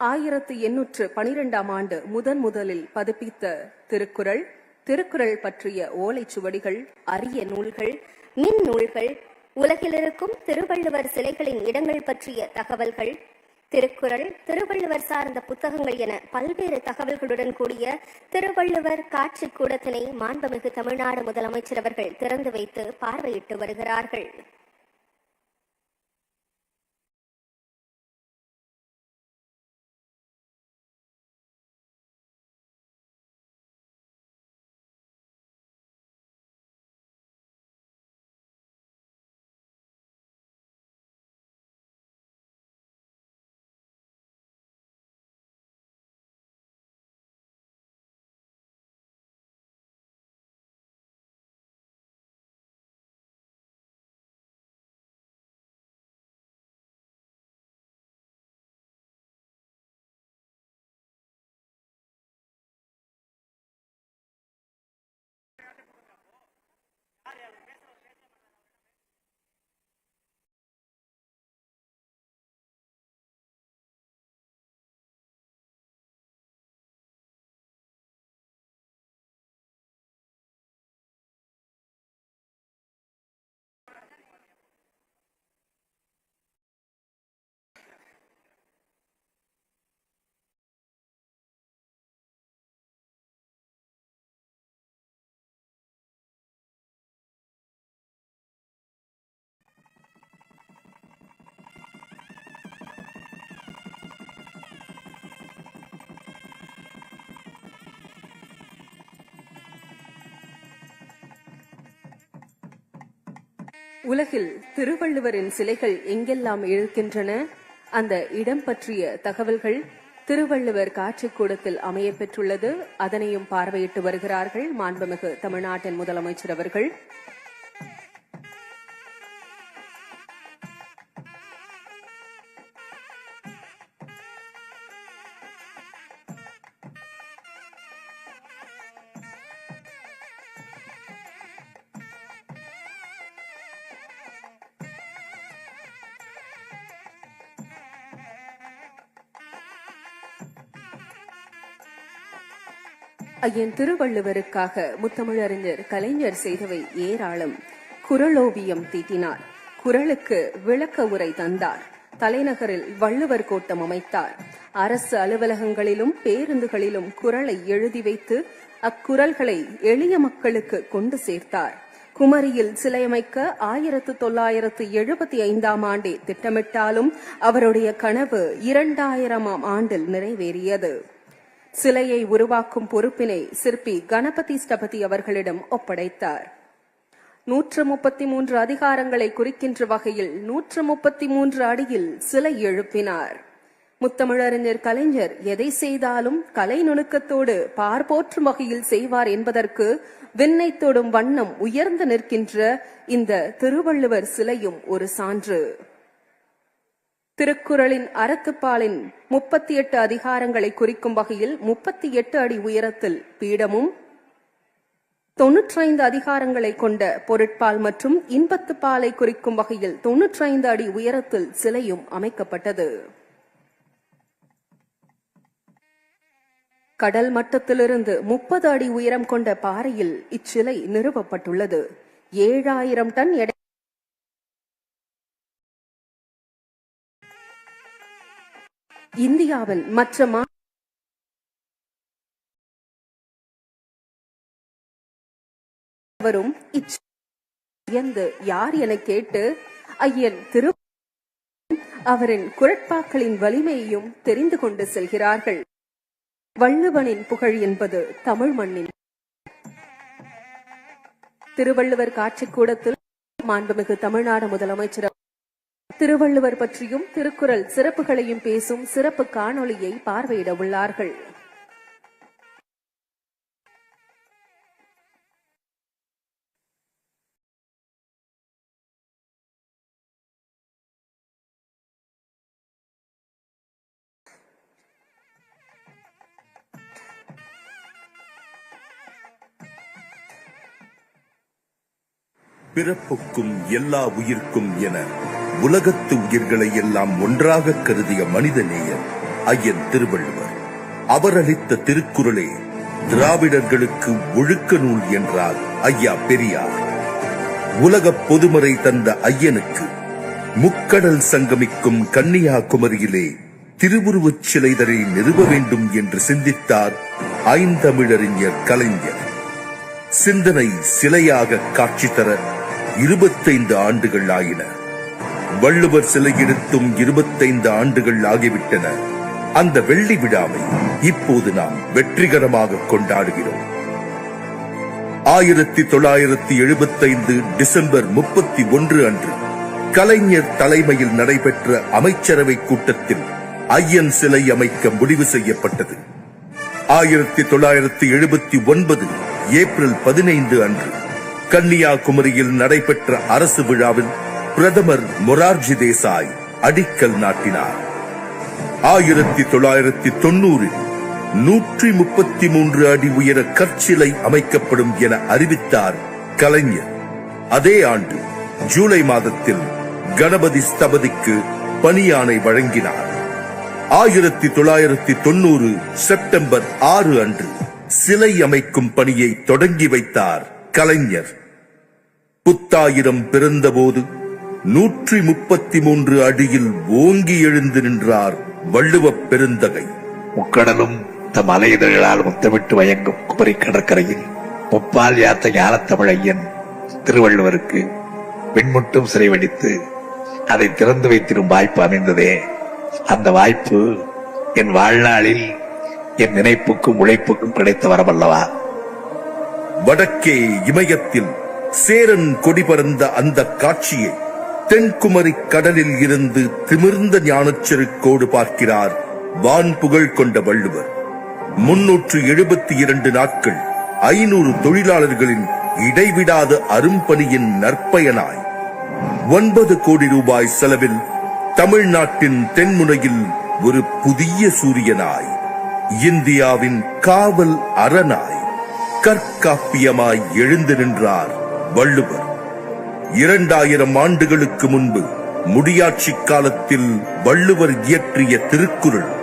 ஆயிரத்து எண்ணூற்று பனிரெண்டாம் ஆண்டு முதன் முதலில் பதிப்பித்த திருக்குறள் திருக்குறள் பற்றிய ஓலைச்சுவடிகள் அரிய நூல்கள் மின் நூல்கள் உலகில் இருக்கும் திருவள்ளுவர் சிலைகளின் இடங்கள் பற்றிய தகவல்கள் திருக்குறள் திருவள்ளுவர் சார்ந்த புத்தகங்கள் என பல்வேறு தகவல்களுடன் கூடிய திருவள்ளுவர் காட்சி கூடத்தினை மாண்புமிகு தமிழ்நாடு முதலமைச்சர் அவர்கள் திறந்து வைத்து பார்வையிட்டு வருகிறார்கள். உலகில் திருவள்ளுவரின் சிலைகள் எங்கெல்லாம் இருக்கின்றன அந்த இடம் பற்றிய தகவல்கள் திருவள்ளுவர் காட்சிக்கூடத்தில் அமைய பெற்றுள்ளது அதனையும் பார்வையிட்டு வருகிறார்கள் மாண்புமிகு தமிழ்நாட்டின் முதலமைச்சர் அவர்கள். ஐயன் திருவள்ளுவருக்காக முத்தமிழறிஞர் கலைஞர் செய்தவை ஏராளம். குரலோவியம் தீட்டினார். குரலுக்கு விளக்க உரை தந்தார். தலைநகரில் வள்ளுவர் கோட்டம் அமைத்தார். அரசு அலுவலகங்களிலும் பேருந்துகளிலும் குரலை எழுதி வைத்து அக்குரல்களை எளிய மக்களுக்கு கொண்டு சேர்த்தார். குமரியில் சிலையமைக்க ஆயிரத்து தொள்ளாயிரத்து எழுபத்தி ஐந்தாம் ஆண்டே திட்டமிட்டாலும் அவருடைய கனவு இரண்டாயிரமாம் ஆண்டில் நிறைவேறியது. சிலையை உருவாக்கும் பொறுப்பினை சிற்பி கணபதி ஸ்தபதி அவர்களிடம் ஒப்படைத்தார். நூற்று முப்பத்தி மூன்று அதிகாரங்களை குறிக்கின்ற வகையில் நூற்று முப்பத்தி மூன்று அடியில் சிலை எழுப்பினார். முத்தமிழறிஞர் கலைஞர் எதை செய்தாலும் கலை நுணுக்கத்தோடு பார்போற்றும் வகையில் செய்வார் என்பதற்கு விண்ணை தொடும் வண்ணம் உயர்ந்து நிற்கின்ற இந்த திருவள்ளுவர் சிலையும் ஒரு சான்று. திருக்குறளின் அறத்துப்பாலின் முப்பத்தி எட்டு அதிகாரங்களை குறிக்கும் வகையில் முப்பத்தி எட்டு அடி உயரத்தில் பீடமும் தொன்னூற்றைந்து அதிகாரங்களை கொண்ட பொருட்பால் மற்றும் இன்பத்து பாலை குறிக்கும் வகையில் தொன்னூற்றைந்து அடி உயரத்தில் சிலையும் அமைக்கப்பட்டது. கடல் மட்டத்திலிருந்து முப்பது அடி உயரம் கொண்ட பாறையில் இச்சிலை நிறுவப்பட்டுள்ளது. ஏழாயிரம் டன் எடை இந்தியாவில் மற்ற மா வரும் யார் என கேட்டு ஐயன் திரு அவரின் குரட்பாக்களின் வலிமையையும் தெரிந்து கொண்டு செல்கிறார்கள். வள்ளுவனின் புகழ் என்பது தமிழ் மண்ணின் திருவள்ளுவர் காட்சி கூடத்தில் மாண்புமிகு தமிழ்நாடு முதலமைச்சர் திருவள்ளுவர் பற்றியும் திருக்குறள் சிறப்புகளையும் பேசும் சிறப்பு காணொளியை பார்வையிட உள்ளார்கள். பிறப்புக்கும் எல்லா உயிர்க்கும் என உலகத்து உயிர்களை எல்லாம் ஒன்றாக கருதிய மனிதநேயர் ஐயன் திருவள்ளுவர். அவர் அளித்த திருக்குறளே திராவிடர்களுக்கு ஒழுக்க நூல் என்றார் ஐயா பெரியார். உலகப் பொதுமறை தந்த ஐயனுக்கு முக்கடல் சங்கமிக்கும் கன்னியாகுமரியிலே திருவுருவச் சிலைதரை நிறுவ வேண்டும் என்று சிந்தித்தார் ஐந்தமிழறிஞர் கலைஞர். சிந்தனை சிலையாக காட்சி தர இருபத்தைந்து ஆண்டுகள் ஆயின. வள்ளுவர் சிலை எடுத்தும் இருபத்தைந்து ஆண்டுகள் ஆகிவிட்டன. அந்த வெள்ளி விழாவை இப்போது நாம் வெற்றிகரமாக கொண்டாடுகிறோம். ஆயிரத்தி தொள்ளாயிரத்தி எழுபத்தைந்து டிசம்பர் முப்பத்தி ஒன்று அன்று கலைஞர் தலைமையில் நடைபெற்ற அமைச்சரவை கூட்டத்தில் ஐயன் சிலை அமைக்க முடிவு செய்யப்பட்டது. ஆயிரத்தி தொள்ளாயிரத்தி எழுபத்தி ஒன்பது ஏப்ரல் பதினைந்து அன்று கன்னியாகுமரியில் நடைபெற்ற அரசு விழாவில் பிரதமர் மொரார்ஜி தேசாய் அடிக்கல் நாட்டினார். ஆயிரத்தி தொள்ளாயிரத்தி தொன்னூறில் நூற்றி முப்பத்தி மூன்று அடி உயர கற்சிலை அமைக்கப்படும் என அறிவித்தார் கலைஞர். அதே ஆண்டு ஜூலை மாதத்தில் கணபதி ஸ்தபதிக்கு பணியானை வழங்கினார். ஆயிரத்தி தொள்ளாயிரத்தி தொண்ணூறு செப்டம்பர் ஆறு அன்று சிலை அமைக்கும் பணியை தொடங்கி வைத்தார் கலைஞர். புத்தாயிரம் பிறந்தபோது நூற்றி முப்பத்தி மூன்று அடியில் ஓங்கி எழுந்து நின்றார் வள்ளுவப் பெருந்தகை. முக்கடலும் தம் அலையுதழால் முத்தமிட்டு வயங்கும் குமரி கடற்கரையில் முப்பால் யாத்த ஞானத்தமிழ் ஐயன் திருவள்ளுவருக்கு வெண்முட்டும் சிறை வடித்து அதை திறந்து வைத்திரும் வாய்ப்பு அமைந்ததே. அந்த வாய்ப்பு என் வாழ்நாளில் என் நினைப்புக்கும் உழைப்புக்கும் கிடைத்த வரமல்லவா? வடக்கே இமயத்தில் சேரன் கொடி பறந்த அந்த காட்சியை தென்குமரி கடலில் இருந்து திமிர்ந்த ஞானச்செருக்கோடு பார்க்கிறார் வான் புகழ் கொண்ட வள்ளுவர். முன்னூற்று எழுபத்தி இரண்டு நாட்கள் ஐநூறு தொழிலாளர்களின் இடைவிடாத அரும்பணியின் நற்பயனாய். ஒன்பது கோடி ரூபாய் செலவில் தமிழ்நாட்டின் தென்முனையில் ஒரு புதிய சூரியனாய். இந்தியாவின் காவல் அரணாய். கற்காப்பியமாய் எழுந்து நின்றார் வள்ளுவர். இரண்டாயிரம் ஆண்டுகளுக்கு முன்பு முடியாட்சி காலத்தில் வள்ளுவர் இயற்றிய திருக்குறள்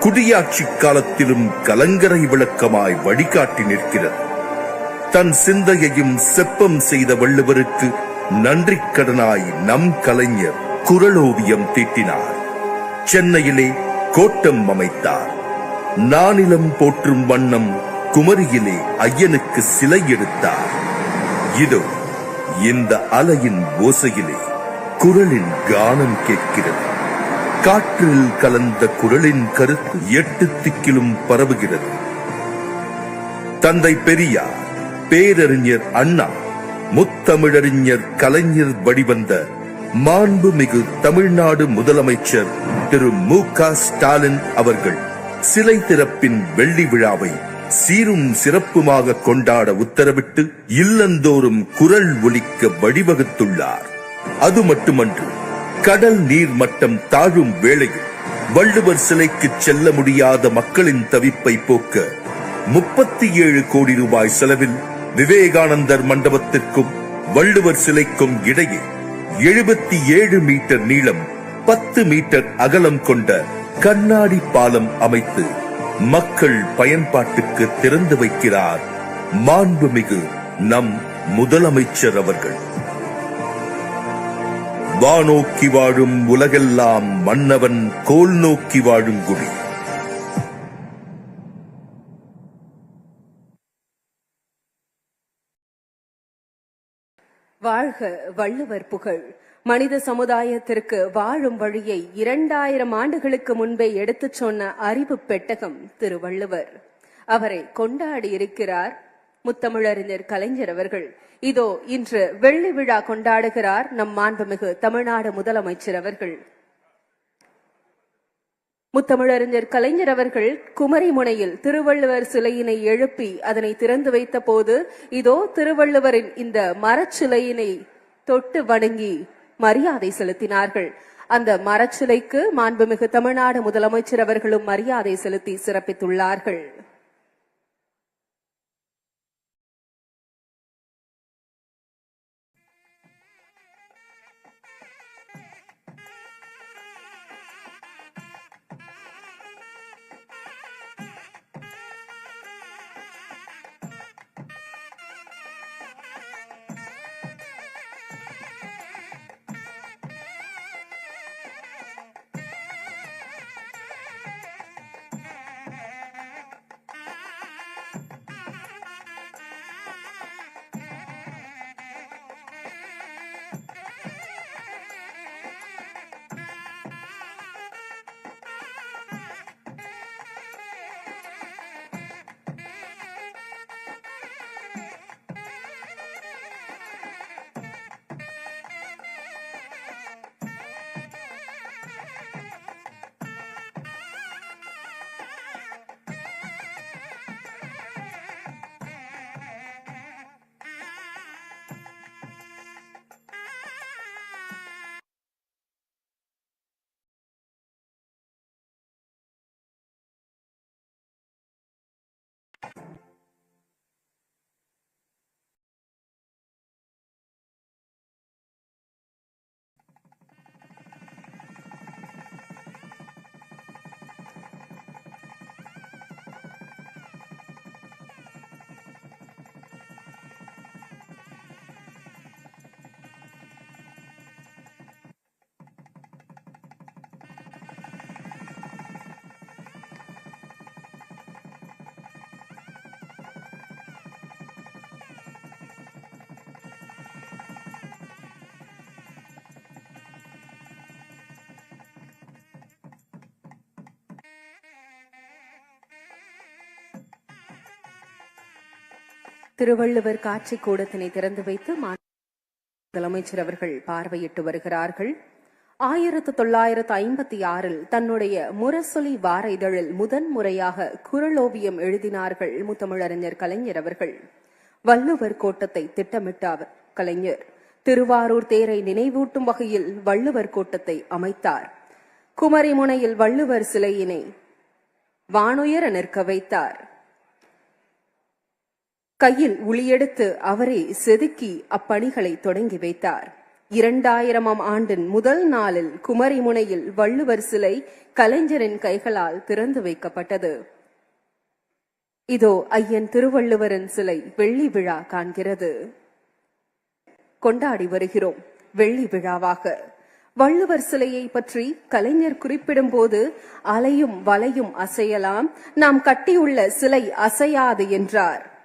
குடியாட்சி காலத்திலும் கலங்கரை விளக்கமாய் வழிகாட்டி நிற்கிறது. தன் சிந்தையையும் செப்பம் செய்த வள்ளுவருக்கு நன்றி கடனாய் நம் கலைஞர் குரலோவியம் தீட்டினார். சென்னையிலே கோட்டம் அமைத்தார். நானிலம் போற்றும் வண்ணம் குமரியிலே ஐயனுக்கு சிலை எடுத்தார். இதோ இந்த அலையின் ஓசையிலே குரலின் கானம் கேட்கிறது. காற்றில் கலந்த குரலின் கருத்து எட்டு திக்கிலும் பரவுகிறது. தந்தை பெரியார் பேரறிஞர் அண்ணா முத்தமிழறிஞர் கலைஞர் வடிவந்த மாண்புமிகு தமிழ்நாடு முதலமைச்சர் திரு மு க ஸ்டாலின் அவர்கள் சிலை திறப்பின் வெள்ளி விழாவை சீரும் சிறப்புமாக கொண்டாட உத்தரவிட்டு இல்லந்தோறும் குரல் ஒலிக்க வழிவகுத்துள்ளார். அது மட்டுமன்று கடல் நீர் மட்டம் தாழும் வேளையில் வள்ளுவர் சிலைக்கு செல்ல முடியாத மக்களின் தவிப்பை போக்க முப்பத்தி ஏழு கோடி ரூபாய் செலவில் விவேகானந்தர் மண்டபத்திற்கும் வள்ளுவர் சிலைக்கும் இடையே எழுபத்தி ஏழு மீட்டர் நீளம் பத்து மீட்டர் அகலம் கொண்ட கண்ணாடி பாலம் அமைத்து மக்கள் பயன்பாட்டுக்கு திறந்து வைக்கிறார். மாண்புமிகு நம் முதலமைச்சர் அவர்கள். வானோக்கி வாழும் உலகெல்லாம் மன்னவன் கோல் நோக்கி வாழும் குடி. வாழ்க வள்ளுவர் புகழ். மனித சமுதாயத்திற்கு வாழும் வழியை இரண்டாயிரம் ஆண்டுகளுக்கு முன்பே எடுத்துச் சொன்ன அறிவு பெட்டகம் திருவள்ளுவர். அவரை கொண்டாடி இருக்கிறார் முத்தமிழறிஞர் கலைஞர் அவர்கள். இதோ இன்று வெள்ளி விழா கொண்டாடுகிறார் நம் மாண்புமிகு தமிழ்நாடு முதலமைச்சர் அவர்கள். முத்தமிழறிஞர் கலைஞர் அவர்கள் குமரி முனையில் திருவள்ளுவர் சிலையினை எழுப்பி அதனை திறந்து வைத்த போது இதோ திருவள்ளுவரின் இந்த மரச்சிலையினை தொட்டு வணங்கி மரியாதை செலுத்தினார்கள். அந்த மரச்சிலைக்கு மாண்புமிகு தமிழ்நாடு முதலமைச்சர் அவர்களும் மரியாதை செலுத்தி சிறப்பித்துள்ளார்கள். திருவள்ளுவர் காட்சி கூடத்தினை திறந்து வைத்து முதலமைச்சர் அவர்கள் பார்வையிட்டு வருகிறார்கள். ஆயிரத்து தொள்ளாயிரத்து ஐம்பத்தி ஆறில் தன்னுடைய முரசொலி வார இதழில் முதன் முறையாக குரலோவியம் எழுதினார்கள் முத்தமிழறிஞர் கலைஞர் அவர்கள். வள்ளுவர் கோட்டத்தை திட்டமிட்டார் கலைஞர். திருவாரூர் தேரை நினைவூட்டும் வகையில் வள்ளுவர் கோட்டத்தை அமைத்தார். குமரிமுனையில் வள்ளுவர் சிலையினை வானுயர நிற்க வைத்தார். கையில் உளியெடுத்து அவரே செதுக்கி அப்பணிகளை தொடங்கி வைத்தார். இரண்டாயிரமாம் ஆண்டின் முதல் நாளில் குமரிமுனையில் வள்ளுவர் சிலை கலைஞரின் கைகளால் திறந்து வைக்கப்பட்டது. இதோ ஐயன் திருவள்ளுவரின் சிலை வெள்ளி விழா காண்கிறது. கொண்டாடி வருகிறோம் வெள்ளி விழாவாக. வள்ளுவர் சிலையை பற்றி கலைஞர் குறிப்பிடும் போது அலையும் வலையும் அசையலாம். நாம் கட்டியுள்ள சிலை அசையாது என்றார்.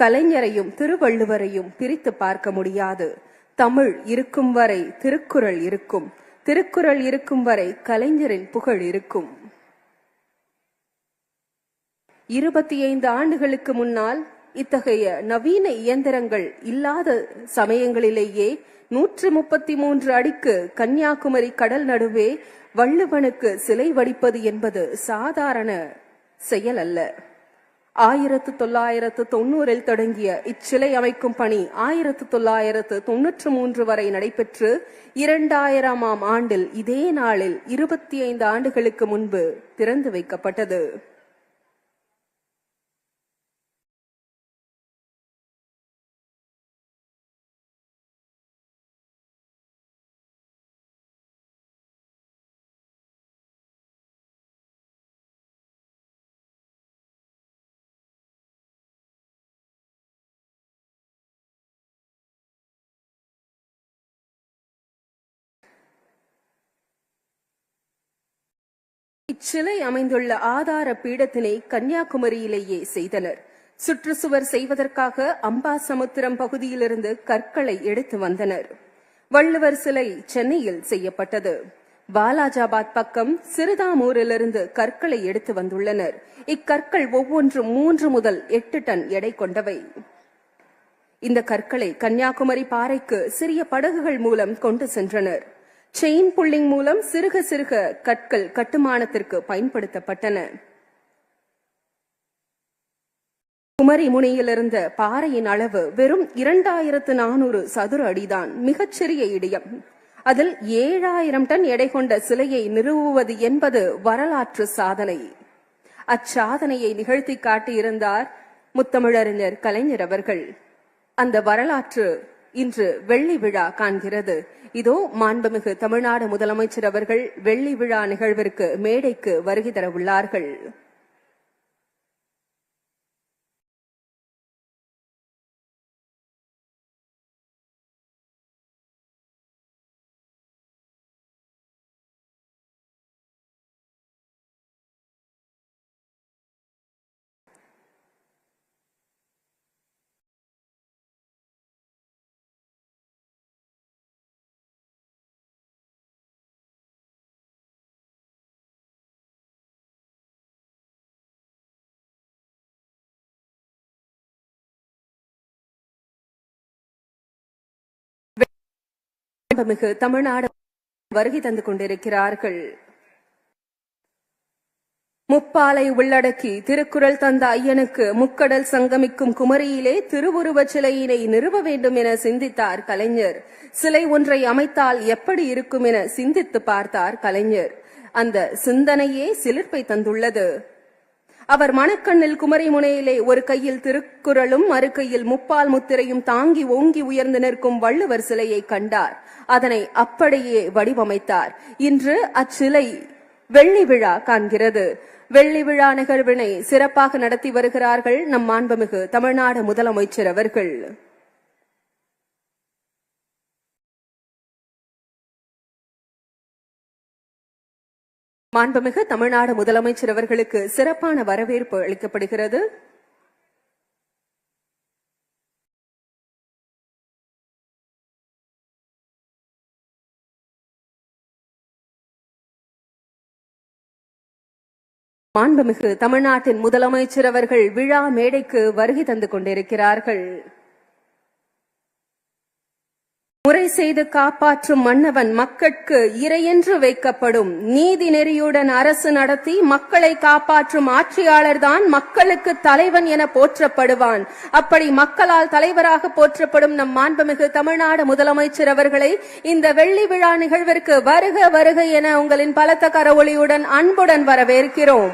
கலைஞரையும் திருவள்ளுவரையும் பிரித்து பார்க்க முடியாது. தமிழ் இருக்கும் வரை திருக்குறள் இருக்கும். திருக்குறள் இருக்கும் வரை கலைஞரின் புகழ் இருக்கும். இருபத்தி ஐந்து ஆண்டுகளுக்கு முன்னால் இத்தகைய நவீன இயந்திரங்கள் இல்லாத சமயங்களிலேயே நூற்று முப்பத்தி மூன்று அடிக்கு கன்னியாகுமரி கடல் நடுவே வள்ளுவனுக்கு சிலை வடிப்பது என்பது சாதாரண செயல் அல்ல. ஆயிரத்து தொள்ளாயிரத்து தொண்ணூறில் தொடங்கிய இச்சிலை அமைக்கும் பணி ஆயிரத்து தொள்ளாயிரத்து தொன்னூற்று மூன்று வரை நடைபெற்று இரண்டாயிரமாம் ஆண்டில் இதே நாளில் இருபத்தி ஐந்து ஆண்டுகளுக்கு முன்பு திறந்து வைக்கப்பட்டது. இச்சிலை அமைந்துள்ள ஆதார பீடத்தினை கன்னியாகுமரியிலேயே செய்தனர். சுற்றுச்சுவர் செய்வதற்காக அம்பாசமுத்திரம் பகுதியிலிருந்து கற்களை எடுத்து வந்தனர். வள்ளுவர் சிலை சென்னையில் செய்யப்பட்டது. பாலாஜாபாத் பக்கம் சிறுதாமூரிலிருந்து கற்களை எடுத்து வந்துள்ளனர். இக்கற்கள் ஒவ்வொன்றும் மூன்று முதல் எட்டு டன் எடை கொண்டவை. இந்த கற்களை கன்னியாகுமரி பாறைக்கு சிறிய படகுகள் மூலம் கொண்டு சென்றனர். செயின் புல்லிங் மூலம் சிறுக சிறுக கற்கள் கட்டுமானத்திற்கு பயன்படுத்தப்பட்டன. குமரி முனையிலிருந்த பாறையின் அளவு வெறும் இரண்டாயிரத்து நானூறு சதுர அடிதான். மிகச்சிறிய இடியம். அதில் ஏழாயிரம் டன் எடை கொண்ட சிலையை நிறுவுவது என்பது வரலாற்று சாதனை. அச்சாதனையை நிகழ்த்தி காட்டியிருந்தார் முத்தமிழறிஞர் கலைஞர் அவர்கள். அந்த வரலாற்று இன்று வெள்ளி விழா காண்கிறது. இதோ மாண்புமிகு தமிழ்நாடு முதலமைச்சர் அவர்கள் வெள்ளி விழா நிகழ்விற்கு மேடைக்கு வருகை தர உள்ளார்கள் மிகு தமிழ்நாடு வருகை தந்து கொண்டிருக்கிறார்கள். முப்பாலை உள்ளடக்கி திருக்குறள் தந்த ஐயனுக்கு முக்கடல் சங்கமிக்கும் குமரியிலே திருவுருவச் சிலையினை நிறுவ வேண்டும் என சிந்தித்தார் கலைஞர். சிலை ஒன்றை அமைத்தால் எப்படி இருக்கும் என சிந்தித்து பார்த்தார் கலைஞர். அந்த சிந்தனையே சிலிர்ப்பை தந்துள்ளது. அவர் மணக்கண்ணில் குமரி முனையிலே ஒரு கையில் திருக்குறளும் மறு கையில் முப்பால் முத்திரையும் தாங்கி ஓங்கி உயர்ந்து நிற்கும் வள்ளுவர் சிலையை கண்டார். அதனை அப்படியே வடிவமைத்தார். இன்று அச்சிலை வெள்ளி விழா காண்கிறது. வெள்ளி விழா நிகழ்வினை சிறப்பாக நடத்தி வருகிறார்கள் நம் மாண்புமிகு தமிழ்நாடு முதலமைச்சர் அவர்கள். மாண்புமிகு தமிழ்நாடு முதலமைச்சர் அவர்களுக்கு சிறப்பான வரவேற்பு அளிக்கப்படுகிறது. மாண்புமிகு தமிழ்நாட்டின் முதலமைச்சர் அவர்கள் விழா மேடைக்கு வருகை தந்து கொண்டிருக்கிறார்கள். முறை செய்து காப்பாற்றும் மன்னவன் மக்கட்கு இறையென்று வைக்கப்படும். நீதி நெறியுடன் அரசு நடத்தி மக்களை காப்பாற்றும் ஆட்சியாளர்தான் மக்களுக்கு தலைவன் என போற்றப்படுவான். அப்படி மக்களால் தலைவராக போற்றப்படும் நம் மாண்புமிகு தமிழ்நாடு முதலமைச்சர் அவர்களை இந்த வெள்ளி விழா நிகழ்விற்கு வருக வருக என உங்களின் பலத்த கரவொளியுடன் அன்புடன் வரவேற்கிறோம்.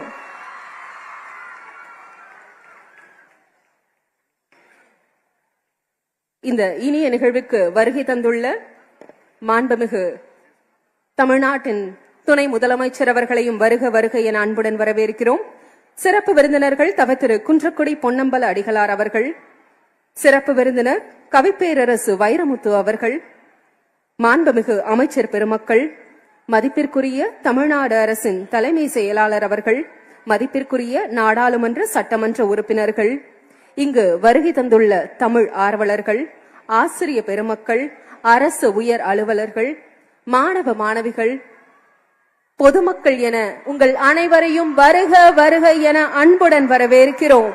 இந்த இனிய நிகழ்வுக்கு வருகை தந்துள்ள மாண்புமிகு தமிழ்நாட்டின் துணை முதலமைச்சர் அவர்களையும் வருக வருக என அன்புடன் வரவேற்கிறோம். சிறப்பு விருந்தினர்கள் தவ திரு குன்றக்குடி பொன்னம்பல அடிகளார் அவர்கள் சிறப்பு விருந்தினர் கவிப்பேரரசு வைரமுத்து அவர்கள் மாண்புமிகு அமைச்சர் பெருமக்கள் மதிப்பிற்குரிய தமிழ்நாடு அரசின் தலைமை செயலாளர் அவர்கள் மதிப்பிற்குரிய நாடாளுமன்ற சட்டமன்ற உறுப்பினர்கள் இங்கு வருகை தந்துள்ள தமிழ் ஆர்வலர்கள் ஆசிரிய பெருமக்கள் அரசு உயர் அலுவலர்கள் மாணவ மாணவிகள் பொதுமக்கள் என உங்கள் அனைவரையும் வருக வருக என அன்புடன் வரவேற்கிறோம்.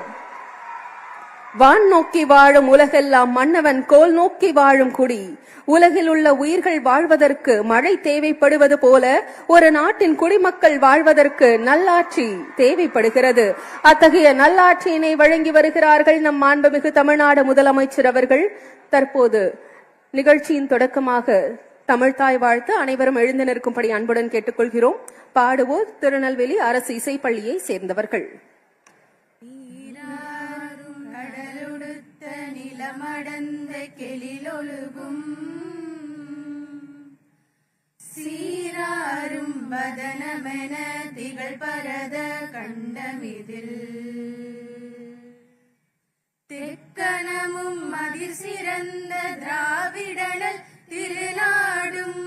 வான் நோக்கி வாழும் உலகெல்லாம் மன்னவன் கோல் நோக்கி வாழும் குடி. உலகில் உள்ள உயிர்கள் வாழ்வதற்கு மழை தேவைப்படுவது போல ஒரு நாட்டின் குடிமக்கள் வாழ்வதற்கு நல்லாட்சி தேவைப்படுகிறது. அத்தகைய நல்லாட்சியினை வழங்கி வருகிறார்கள் நம் மாண்புமிகு தமிழ்நாடு முதலமைச்சர் அவர்கள். தற்போது நிகழ்ச்சியின் தொடக்கமாக தமிழ்தாய் வாழ்த்து அனைவரும் எழுந்து நிற்கும்படி அன்புடன் கேட்டுக்கொள்கிறோம். பாடுவோர் திருநெல்வேலி அரசு இசைப்பள்ளியை சேர்ந்தவர்கள். நிலமடந்த கெளிலொழுகும். சீராரும் வதனமென திகழ் பரத கண்டமிதில். தெக்கணமும் அதிர் சிறந்த திராவிடனல் திருநாடும்.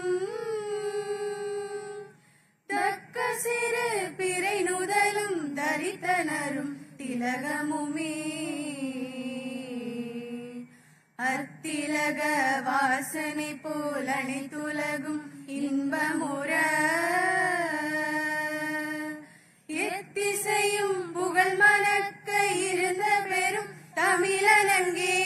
தக்க சிறு பிறை நுதலும் தரித்தனரும் திலகமுமே. அத்திலக வாசனை போல் அனைத்துலகும் இன்பமுற. எத்திசையும் புகழ் மணக்க இருந்த பெரும் தமிழனங்கே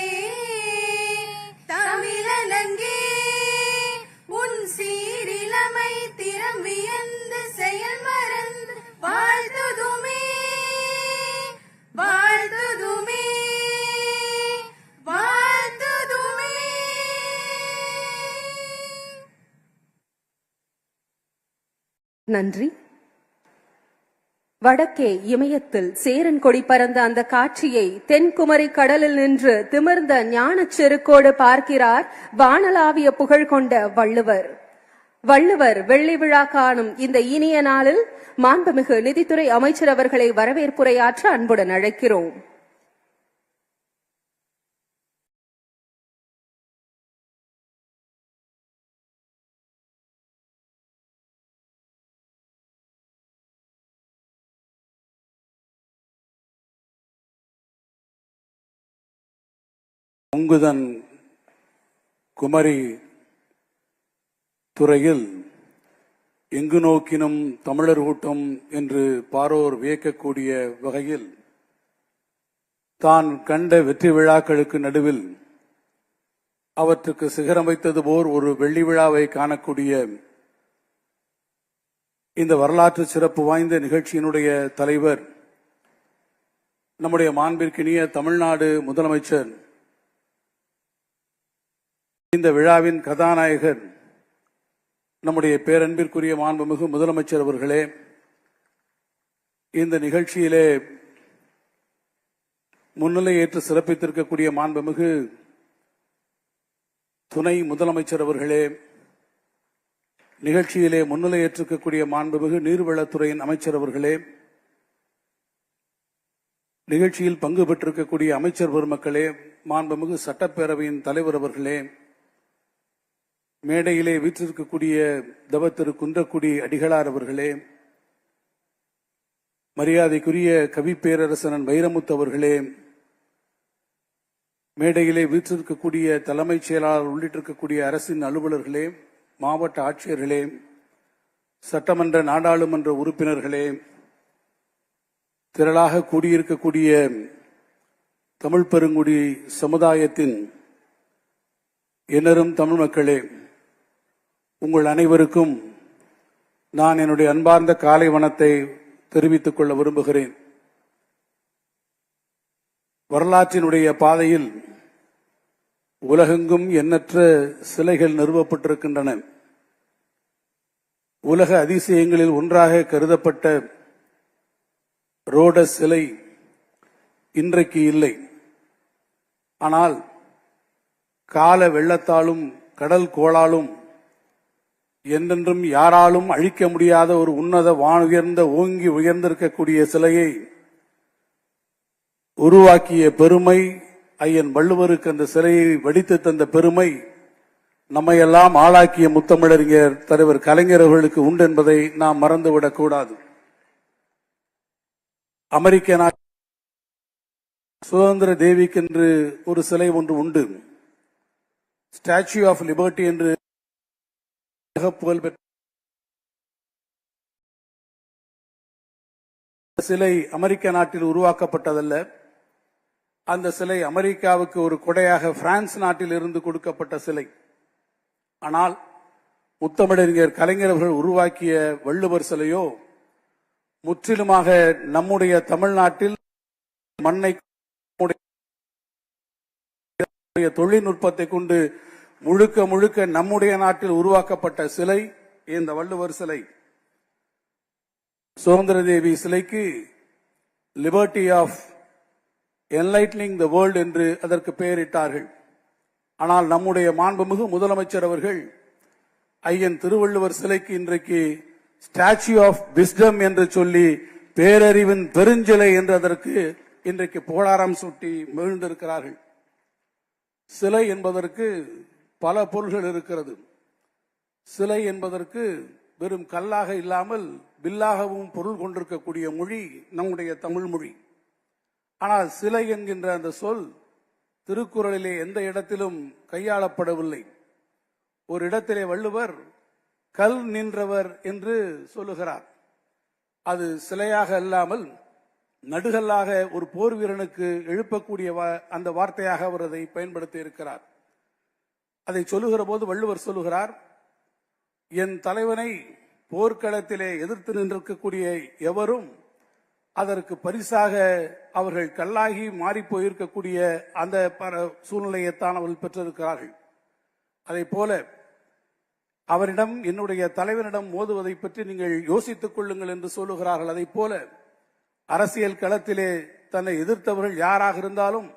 நன்றி. வடக்கே இமயத்தில் சேரன் கொடி பறந்த அந்த காட்சியை தென்குமரி கடலில் நின்று திமிர்ந்த ஞானச் செருக்கோடு பார்க்கிறார் வானலாவிய புகழ் கொண்ட வள்ளுவர். வள்ளுவர் வெள்ளி விழா காணும் இந்த இனிய நாளில் மாண்புமிகு நிதித்துறை அமைச்சர் அவர்களை வரவேற்புரையாற்ற அன்புடன் அழைக்கிறோம். பொங்குதன் குமரி துறையில் எங்கு நோக்கினும் தமிழர் கூட்டம் என்று பாரோர் வியக்கக்கூடிய வகையில் தான் கண்ட வெற்றி விழாக்களுக்கு நடுவில் அவற்றுக்கு சிகரம் வைத்தது போர் ஒரு வெள்ளி விழாவை காணக்கூடிய இந்த வரலாற்று சிறப்பு வாய்ந்த நிகழ்ச்சியினுடைய தலைவர் நம்முடைய மாண்பிற்கினிய தமிழ்நாடு முதலமைச்சர் இந்த விழாவின் கதாநாயகர் நம்முடைய பேரன்பிற்குரிய மாண்புமிகு முதலமைச்சர் அவர்களே இந்த நிகழ்ச்சியிலே முன்னிலை ஏற்று சிறப்பித்திருக்கக்கூடிய மாண்புமிகு துணை முதலமைச்சர் அவர்களே நிகழ்ச்சியிலே முன்னிலை ஏற்றிருக்கக்கூடிய மாண்புமிகு நீர்வளத்துறையின் அமைச்சர் அவர்களே நிகழ்ச்சியில் பங்கு பெற்றிருக்கக்கூடிய அமைச்சர் பெருமக்களே மாண்புமிகு சட்டப்பேரவையின் தலைவர் அவர்களே மேடையிலே வீற்றிருக்கக்கூடிய தவ திரு குன்றக்குடி அடிகளார் அவர்களே மரியாதைக்குரிய கவி பேரரசனன் வைரமுத்து அவர்களே மேடையிலே வீற்றிருக்கக்கூடிய தலைமைச் செயலாளர் உள்ளிட்டிருக்கக்கூடிய அரசின் அலுவலர்களே மாவட்ட ஆட்சியர்களே சட்டமன்ற நாடாளுமன்ற உறுப்பினர்களே திரளாக கூடியிருக்கக்கூடிய தமிழ் பெருங்குடி சமுதாயத்தின் என்னரும் தமிழ் மக்களே உங்கள் அனைவருக்கும் நான் என்னுடைய அன்பார்ந்த காலை வனத்தை தெரிவித்துக் கொள்ள விரும்புகிறேன். வரலாற்றினுடைய பாதையில் உலகெங்கும் எண்ணற்ற சிலைகள் நிறுவப்பட்டிருக்கின்றன. உலக அதிசயங்களில் ஒன்றாக கருதப்பட்ட ரோட சிலை இன்றைக்கு இல்லை. ஆனால் கால வெள்ளத்தாலும் கடல் கோளாலும் என்றென்றும் யாராலும் அழிக்க முடியாத ஒரு உன்னத வான் உயர்ந்த ஓங்கி உயர்ந்திருக்கக்கூடிய சிலையை உருவாக்கிய பெருமை ஐயன் வள்ளுவருக்கு அந்த சிலையை வடித்து தந்த பெருமை நம்மையெல்லாம் ஆளாக்கிய முத்தமிழறிஞர் தலைவர் கலைஞர் அவர்களுக்கு உண்டு என்பதை நாம் மறந்துவிடக் கூடாது. அமெரிக்க நாட்டு சுதந்திர தேவிக்கென்று ஒரு சிலை ஒன்று உண்டு. ஸ்டாச்சு ஆஃப் லிபர்ட்டி என்று புகழ் பெற்ற சிலை அமெரிக்க நாட்டில் உருவாக்கப்பட்டதல்ல. அந்த சிலை அமெரிக்காவுக்கு ஒரு கொடையாக பிரான்ஸ் நாட்டில் இருந்து கொடுக்கப்பட்ட சிலை. ஆனால் முத்தமிழறிஞர் கலைஞரவர்கள் உருவாக்கிய வள்ளுவர் சிலையோ முற்றிலுமாக நம்முடைய தமிழ்நாட்டில் மண்ணை தொழில்நுட்பத்தை கொண்டு முழுக்க முழுக்க நம்முடைய நாட்டில் உருவாக்கப்பட்ட சிலை இந்த வள்ளுவர் சிலை. சுதந்திர தேவி சிலைக்கு liberty of enlightening the world என்று அதற்கு பெயரிட்டார்கள். ஆனால் நம்முடைய மாண்புமிகு முதலமைச்சர் அவர்கள் ஐயன் திருவள்ளுவர் சிலைக்கு இன்றைக்கு ஸ்டாச்சு ஆஃப் விஸ்டம் என்று சொல்லி பேரறிவின் பெருஞ்சிலை என்று அதற்கு இன்றைக்கு புகழாரம் சூட்டி மகிழ்ந்திருக்கிறார்கள். சிலை என்பதற்கு பல பொருள்கள் இருக்கிறது. சிலை என்பதற்கு வெறும் கல்லாக இல்லாமல் வில்லாகவும் பொருள் கொண்டிருக்கக்கூடிய மொழி நம்முடைய தமிழ் மொழி. ஆனால் சிலை என்கின்ற அந்த சொல் திருக்குறளிலே எந்த இடத்திலும் கையாளப்படவில்லை. ஒரு இடத்திலே வள்ளுவர் கல் நின்றவர் என்று சொல்லுகிறார். அது சிலையாக அல்லாமல் நடுகல்லாக ஒரு போர் வீரனுக்கு எழுப்பக்கூடிய வா- அந்த வார்த்தையாக அவர் அதை பயன்படுத்தி இருக்கிறார். அதை சொல்லுகிற போது வள்ளுவர் சொல்லுகிறார் என் தலைவனை போர்க்களத்திலே எதிர்த்து நின்றிருக்கக்கூடிய எவரும் அதற்கு பரிசாக அவர்கள் கல்லாகி மாறி போயிருக்கக்கூடிய அந்த சூழ்நிலையைத்தான் அவர்கள் பெற்றிருக்கிறார்கள். அதை போல அவரிடம் என்னுடைய தலைவனிடம் மோதுவதை பற்றி நீங்கள் யோசித்துக் கொள்ளுங்கள் என்று சொல்லுகிறார்கள். அதை போல அரசியல் களத்திலே தன்னை எதிர்த்தவர்கள் யாராக இருந்தாலும்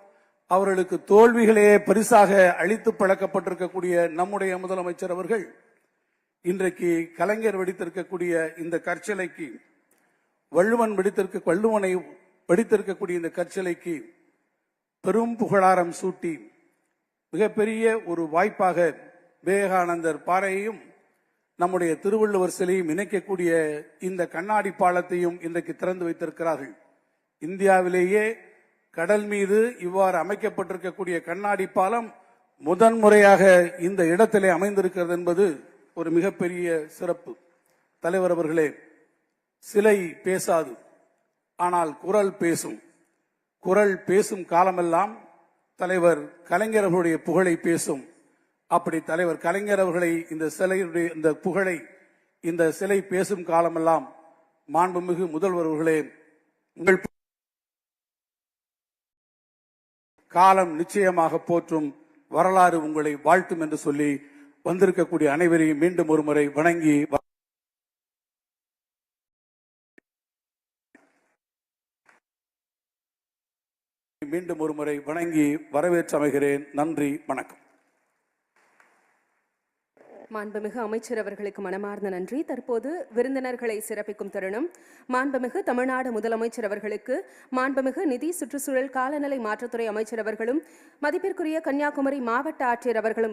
அவர்களுக்கு தோல்விகளே பரிசாக அளித்து பழக்கப்பட்டிருக்கக்கூடிய நம்முடைய முதலமைச்சர் அவர்கள் இன்றைக்கு கலைஞர் வெடித்திருக்கக்கூடிய இந்த கற்சிலைக்கு வள்ளுவன் வெடித்திருக்க வள்ளுவனை வெடித்திருக்கக்கூடிய இந்த கற்சிலைக்கு பெரும் புகழாரம் சூட்டி மிகப்பெரிய ஒரு வாய்ப்பாக விவேகானந்தர் பாறையையும் நம்முடைய திருவள்ளுவர் சிலையும் இணைக்கக்கூடிய இந்த கண்ணாடி பாலத்தையும் இன்றைக்கு திறந்து வைத்திருக்கிறார்கள். இந்தியாவிலேயே கடல் மீது இவ்வாறு அமைக்கப்பட்டிருக்கக்கூடிய கண்ணாடி பாலம் முதன்முறையாக இந்த இடத்திலே அமைந்திருக்கிறது என்பது ஒரு மிகப்பெரிய சிறப்பு. தலைவர் அவர்களே சிலை பேசாது ஆனால் குரல் பேசும். குரல் பேசும் காலமெல்லாம் தலைவர் கலைஞர் அவர்களுடைய புகழை பேசும். அப்படி தலைவர் கலைஞர் அவர்களை இந்த சிலையுடைய இந்த புகழை இந்த சிலை பேசும் காலமெல்லாம் மாண்புமிகு முதல்வர் அவர்களே உங்கள் காலம் நிச்சயமாக போற்றும் வரலாறு உங்களை வாழ்த்தும் என்று சொல்லி வந்திருக்கக்கூடிய அனைவரையும் மீண்டும் ஒருமுறை வணங்கி மீண்டும் ஒருமுறை வணங்கி வரவேற்று அமைகிறேன். நன்றி வணக்கம். மாண்புமிகு அமைச்சர் அவர்களுக்கு மனமார்ந்த நன்றி. தற்போது விருந்தினர்களை சிறப்பிக்கும் தருணம். மாண்புமிகு தமிழ்நாடு முதலமைச்சர் அவர்களுக்கு மாண்புமிகு நிதி சுற்றுச்சூழல் காலநிலை மாற்றத்துறை அமைச்சர் அவர்களும் மதிப்பிற்குரிய கன்னியாகுமரி மாவட்ட ஆட்சியர் அவர்களும்